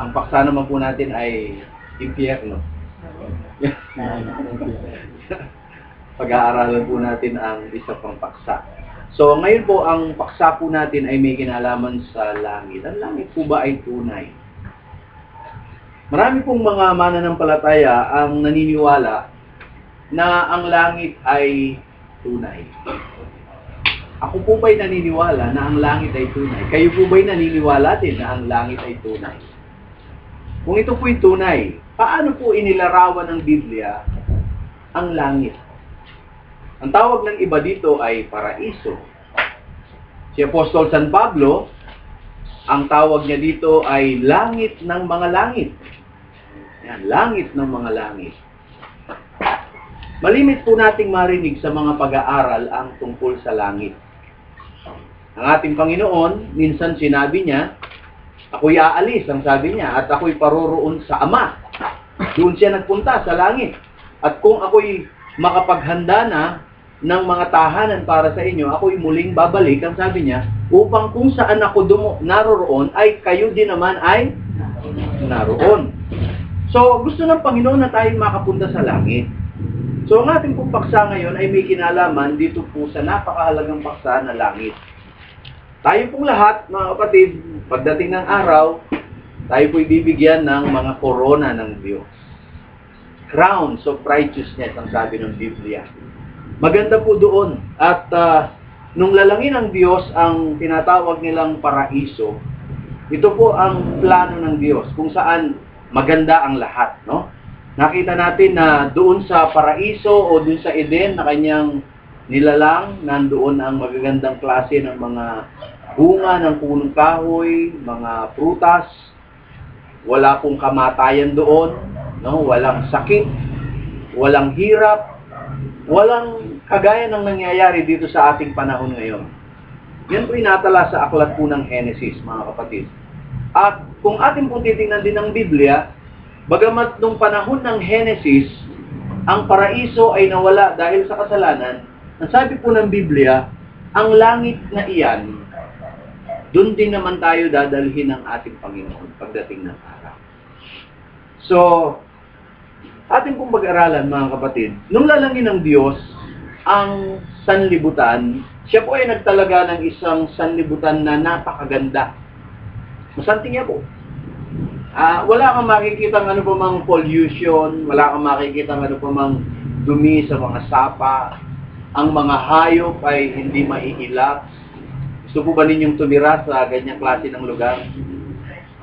ang paksa naman po natin ay impyerno. Pag-aaralan po natin ang isa pang paksa. So, ngayon po, ang paksa po natin ay may kinalaman sa langit. Ang langit po ba ay tunay? Marami pong mga mananampalataya ang naniniwala na ang langit ay tunay. Ako po ba'y naniniwala na ang langit ay tunay? Kayo po ba'y naniniwala din na ang langit ay tunay? Kung ito po'y tunay, paano po inilarawan ng Biblia ang langit? Ang tawag ng iba dito ay paraiso. Si Apostol San Pablo, ang tawag niya dito ay langit ng mga langit. Yan, langit ng mga langit. Malimit po nating marinig sa mga pag-aaral ang tungkol sa langit. Ang ating Panginoon, minsan sinabi niya, ako'y aalis, ang sabi niya, at ako'y paroroon sa Ama. Doon siya nagpunta sa langit. At kung ako'y makapaghanda na ng mga tahanan para sa inyo, ako'y muling babalik, ang sabi niya, upang kung saan ako dumo, naroroon, ay kayo din naman ay naroon. So, gusto ng Panginoon na tayo makapunta sa langit. So, ang ating pong ngayon ay may kinalaman dito po sa napakahalagang paksa na langit. Tayo pong lahat, mga kapatid, pagdating ng araw, tayo po'y bibigyan ng mga korona ng Diyos. Crowns of righteousness, ang sabi ng Biblia. Maganda po doon. At ah, nung lalangin ng Diyos ang tinatawag nilang paraiso, ito po ang plano ng Diyos kung saan maganda ang lahat, no? Nakita natin na doon sa paraiso o doon sa Eden na kanyang nilalang, nandoon ang magagandang klase ng mga bunga ng punong kahoy, mga prutas, wala pong kamatayan doon, no? walang sakit, walang hirap, walang kagaya ng nangyayari dito sa ating panahon ngayon. Yan po inatala sa aklat po ng Genesis, mga kapatid. At kung ating pong titingnan din ng Biblia, bagamat nung panahon ng Genesis, ang paraiso ay nawala dahil sa kasalanan, ang sabi po ng Biblia, ang langit na iyan, doon din naman tayo dadalhin ng ating Panginoon pagdating ng araw. So, ating pong pag-aralan mga kapatid, nung lalangin ng Diyos ang sanlibutan, siya po ay nagtalaga ng isang sanlibutan na napakaganda. Masanting niya po. Ah, wala kang makikita ano pa mang pollution, wala kang makikita ano pa mang dumi sa mga sapa. Ang mga hayop ay hindi maiilap. Gusto po ba ninyong tumira sa ganyang klase ng lugar?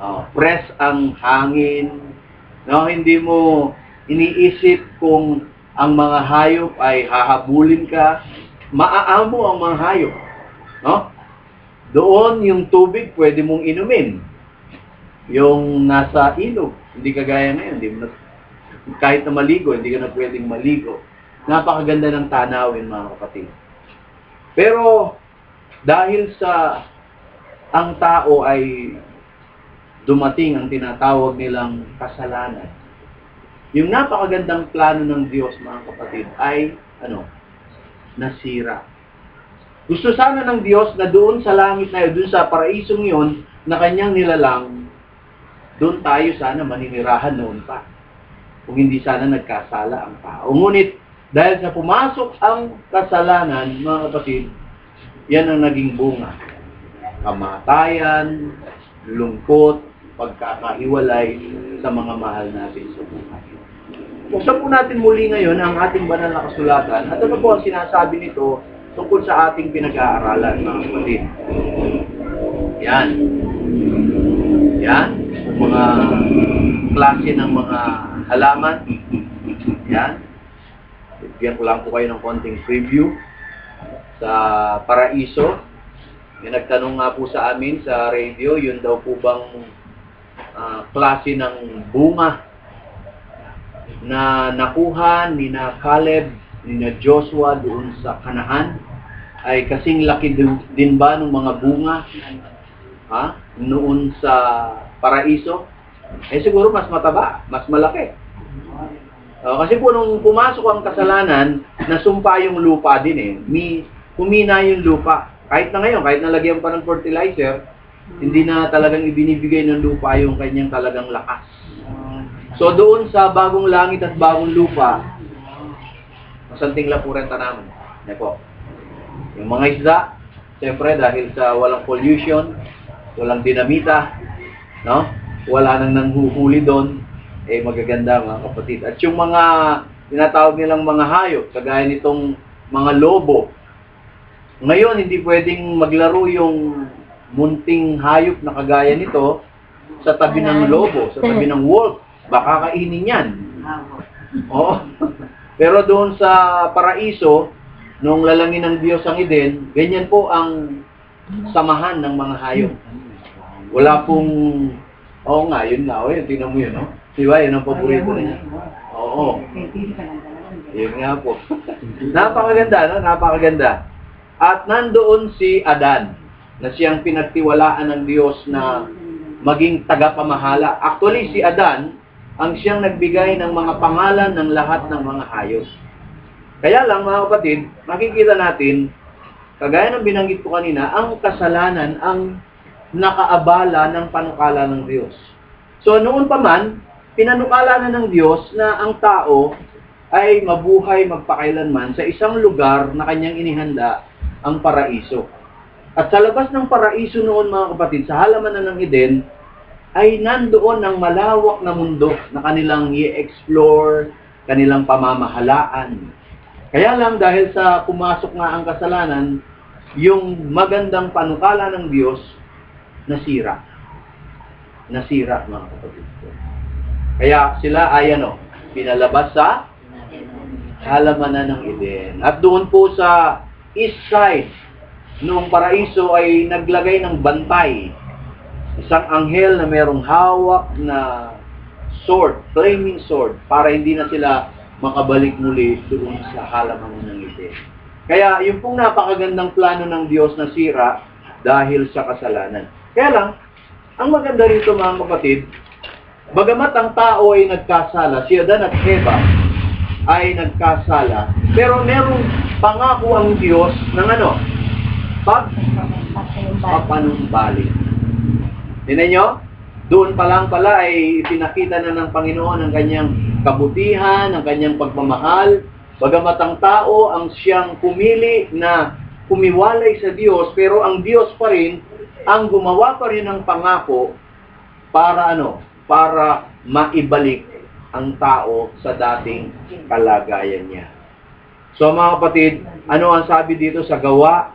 Ah, press ang hangin. No, hindi mo iniisip kung ang mga hayop ay hahabulin ka. Maaamo ang mga hayop. No? Doon yung tubig pwede mong inumin. Yung nasa ilog, hindi kagaya ngayon, hindi mo na, kahit na maligo, hindi ka na pwedeng maligo. Napakaganda ng tanawin mga kapatid. Pero dahil sa ang tao ay dumating ang tinatawag nilang kasalanan, yung napakagandang plano ng Diyos mga kapatid ay ano, nasira. Gusto sana ng Diyos na doon sa langit na yun, doon sa paraisong yun, na kanyang nilalang, doon tayo sana maninirahan noon pa. Kung hindi sana nagkasala ang tao. Ngunit, dahil sa pumasok ang kasalanan, mga kapatid, yan ang naging bunga. Kamatayan, lungkot, pagkakahiwalay sa mga mahal natin sa buhay. Buksan po natin muli ngayon ang ating banal na kasulatan at ano po ang sinasabi nito tungkol sa ating pinag-aaralan, mga kapatid. Yan. Yan. Mga klase ng mga halaman. Yan. Bigyan ko lang po kayo ng konting preview sa paraiso. Yung nagtanong nga po sa amin sa radio, yun daw po bang ah, klase ng bunga na nakuha ni na Caleb, ni na Joshua doon sa Kanaan ay kasing laki din ba ng mga bunga ha? noon sa paraiso? Eh siguro mas mataba, mas malaki. Oh, kasi po nung pumasok ang kasalanan, nasumpa yung lupa din eh. Mi, kumina yung lupa. Kahit na ngayon, kahit nalagyan pa ng fertilizer, Hindi na talagang ibinibigay ng lupa yung kanyang talagang lakas. So doon sa bagong langit at bagong lupa, masanting lapuran tanaman. Yan po. Yung mga isda, siyempre dahil sa walang pollution, walang dinamita, no? Wala nang nanghuhuli doon, eh magaganda mga kapatid. At yung mga tinatawag nilang mga hayop, kagaya nitong mga lobo, ngayon hindi pwedeng maglaro yung munting hayop na kagaya nito sa tabi ng lobo, sa tabi ng wolf. Baka kainin yan. Oo. Pero doon sa paraiso, nung lalangin ng Diyos ang Eden, ganyan po ang samahan ng mga hayop. Wala pong, oo nga, yun nga, o yun, tingnan mo yun, no? Di ba, yun ang paborito niya. Oo, yun nga po. Napakaganda, no? Napakaganda. At nandoon si Adan, na siyang pinagtiwalaan ng Diyos na maging tagapamahala. Actually, si Adan, ang siyang nagbigay ng mga pangalan ng lahat ng mga hayop. Kaya lang, mga kapatid, makikita natin, kagaya ng binanggit ko kanina, ang kasalanan ang nakaabala ng panukala ng Diyos. So, noon pa man, pinanukala na ng Diyos na ang tao ay mabuhay magpakailanman sa isang lugar na kanyang inihanda ang paraiso. At sa labas ng paraiso noon, mga kapatid, sa halaman ng Eden, ay nandoon ang malawak na mundo na kanilang i-explore, kanilang pamamahalaan. Kaya lang dahil sa pumasok nga ang kasalanan, yung magandang panukala ng Diyos, nasira. Nasira, mga kapatid. Kaya sila ay ano, pinalabas sa halamanan ng Eden. At doon po sa east side noong paraiso ay naglagay ng bantay. Isang anghel na merong hawak na sword, flaming sword, para hindi na sila makabalik muli doon sa halamanan ng Eden. Kaya yung pong napakagandang plano ng Diyos na sira dahil sa kasalanan. Kaya lang, ang maganda rito mga kapatid, bagamat ang tao ay nagkasala, si Adan at Eva ay nagkasala, pero merong pangako ang Diyos ng ano? Pag papanumbalik. Tinan nyo? Doon pa lang pala ay pinakita na ng Panginoon ang kanyang kabutihan, ang kanyang pagmamahal. Bagamat ang tao ang siyang pumili na kumiwalay sa Diyos, pero ang Diyos pa rin ang gumawa pa rin ng pangako para ano? Para maibalik ang tao sa dating kalagayan niya. So mga kapatid, ano ang sabi dito sa gawa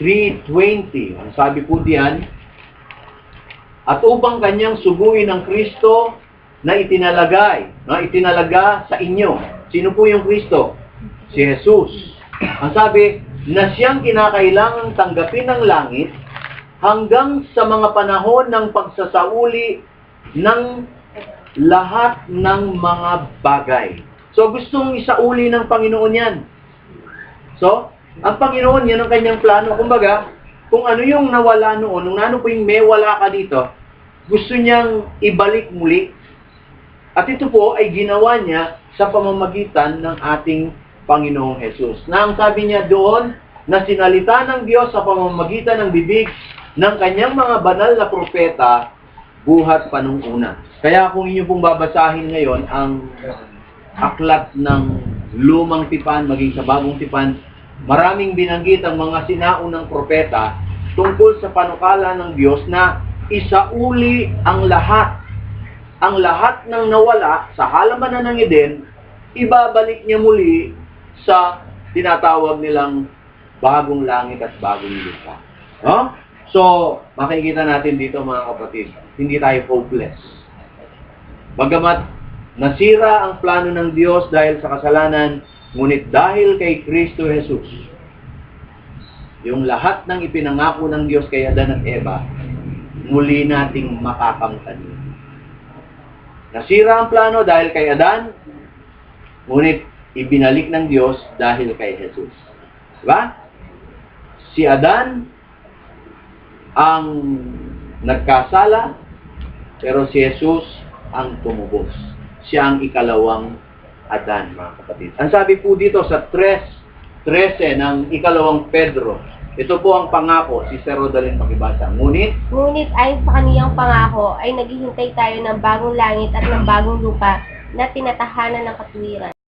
3.20? Ang sabi po diyan, at upang kanyang suguin ng Kristo na itinalagay, na itinalaga sa inyo. Sino po yung Kristo? Si Jesus. Ang sabi, na siyang kinakailangang tanggapin ng langit hanggang sa mga panahon ng pagsasauli ng lahat ng mga bagay. So, gustong isauli ng Panginoon yan. So, ang Panginoon, yan ang kanyang plano. Kumbaga, kung ano yung nawala noon, nung ano po yung may wala ka dito, gusto niyang ibalik muli. At ito po ay ginawa niya sa pamamagitan ng ating Panginoong Jesus. Na ang sabi niya doon, na sinalita ng Diyos sa pamamagitan ng bibig ng kanyang mga banal na propeta, buhat pa nung una. Kaya kung inyo pong babasahin ngayon ang aklat ng lumang tipan, maging sa bagong tipan, maraming binanggit ang mga sinaunang propeta tungkol sa panukala ng Diyos na isauli ang lahat. Ang lahat ng nawala sa halamanan ng Eden, ibabalik niya muli sa tinatawag nilang bagong langit at bagong lupa. No? So, makikita natin dito mga kapatid, hindi tayo hopeless. Bagamat nasira ang plano ng Diyos dahil sa kasalanan, ngunit dahil kay Kristo Jesus, yung lahat ng ipinangako ng Diyos kay Adan at Eva, muli nating makakamtan. Nasira ang plano dahil kay Adan, ngunit ibinalik ng Diyos dahil kay Jesus. Diba? Si Adan ang nagkasala, pero si Jesus ang tumubos. Siya ang ikalawang Adan, mga kapatid. Ang sabi po dito sa 3, 13 ng ikalawang Pedro, Ito po ang pangako, si Sir Rodalyn pakibasa. Ngunit, Ngunit ayon sa kaniyang pangako ay naghihintay tayo ng bagong langit at ng bagong lupa na tinatahanan ng katuwiran.